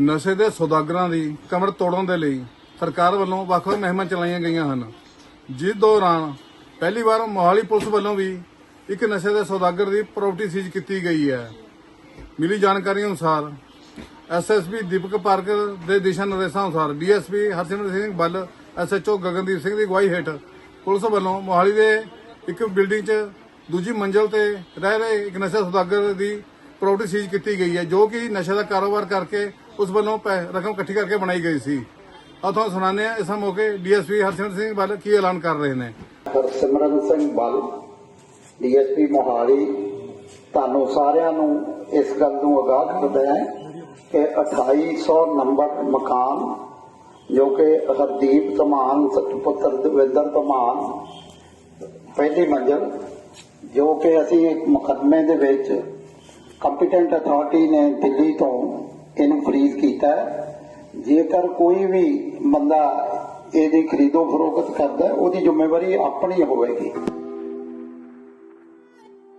ਨਸ਼ੇ ਦੇ ਸੌਦਾਗਰਾਂ ਦੀ ਕਮਰ ਤੋੜਨ ਦੇ ਲਈ ਸਰਕਾਰ ਵੱਲੋਂ ਵੱਖ-ਵੱਖ ਮੁਹਿੰਮਾਂ ਚਲਾਈਆਂ ਗਈਆਂ ਹਨ। ਜਿਸ ਦੌਰਾਨ ਪਹਿਲੀ ਵਾਰ ਮੋਹਾਲੀ ਪੁਲਿਸ ਵੱਲੋਂ ਵੀ ਇੱਕ ਨਸ਼ੇ ਦੇ ਸੌਦਾਗਰ ਦੀ ਪ੍ਰਾਪਰਟੀ ਸੀਜ਼ ਕੀਤੀ ਗਈ ਹੈ। ਮਿਲੀ ਜਾਣਕਾਰੀ ਅਨੁਸਾਰ ਐਸਐਸਪੀ ਦੀਪਕ ਪਾਰਕਰ ਦੇ ਦਿਸ਼ਾ ਨਿਰਦੇਸ਼ਾਂ ਅਨੁਸਾਰ ਡੀਐਸਪੀ ਹਰਸਿਮਰਤ ਸਿੰਘ ਬੱਲ ਐਸਐਚਓ ਗਗਨਦੀਪ ਸਿੰਘ ਦੀ ਅਗਵਾਈ ਹੇਠ ਪੁਲਿਸ ਵੱਲੋਂ ਮੋਹਾਲੀ ਦੇ ਇੱਕ ਬਿਲਡਿੰਗ 'ਚ ਦੂਜੀ ਮੰਜ਼ਲ ਤੇ ਰਹਿ ਰਹੇ ਇੱਕ ਨਸ਼ਾ ਸੌਦਾਗਰ ਦੀ ਪ੍ਰਾਪਰਟੀ ਸੀਜ਼ ਕੀਤੀ ਗਈ ਹੈ, ਜੋ ਕਿ ਨਸ਼ੇ ਦਾ ਕਾਰੋਬਾਰ ਕਰਕੇ ਉਸ ਵੱਲੋਂ ਪੈ- ਰਕਮ ਇਕੱਠੀ ਕਰਕੇ ਬਣਾਈ ਗਈ ਸੀ। ਆ ਤੁਹਾਨੂੰ ਸੁਣਾਉਂਦੇ ਹਾਂ ਇਸ ਮੌਕੇ ਡੀਐਸਪੀ ਹਰਸਿਮਰਤ ਸਿੰਘ ਬੱਲ ਕੀ ਐਲਾਨ ਕਰ ਰਹੇ ਨੇ। ਹਰਸਿਮਰਨ ਸਿੰਘ ਬੱਲ ਡੀਐਸਪੀ ਮੋਹਾਲੀ, ਤੁਹਾਨੂੰ ਸਾਰਿਆਂ ਨੂੰ ਇਸ ਗੱਲ ਨੂੰ ਆਗਾਹ ਕਰਦਾ ਹੈ ਕਿ 2800 ਨੰਬਰ ਮਕਾਨ, ਜੋ ਕਿ ਹਰਦੀਪ ਧਮਾਨ ਪੁੱਤਰ ਦਵਿੰਦਰ ਧਮਾਨ, ਪਹਿਲੀ ਮੰਜ਼ਲ, ਜੋ ਕਿ ਅਸੀਂ ਇੱਕ ਮੁਕੱਦਮੇ ਦੇ ਵਿੱਚ ਕੰਪੀਟੈਂਟ ਅਥਾਰਟੀ ਨੇ ਦਿੱਲੀ ਤੋਂ ਇਹਨੂੰ ਖਰੀਦ ਕੀਤਾ ਜੇਕਰ ਕੋਈ ਵੀ ਬੰਦਾ ਇਹਦੀ ਖਰੀਦੋ ਫਰੋਖਤ ਕਰਦਾ ਉਹਦੀ ਜ਼ਿੰਮੇਵਾਰੀ ਆਪਣੀ ਹੋਵੇਗੀ।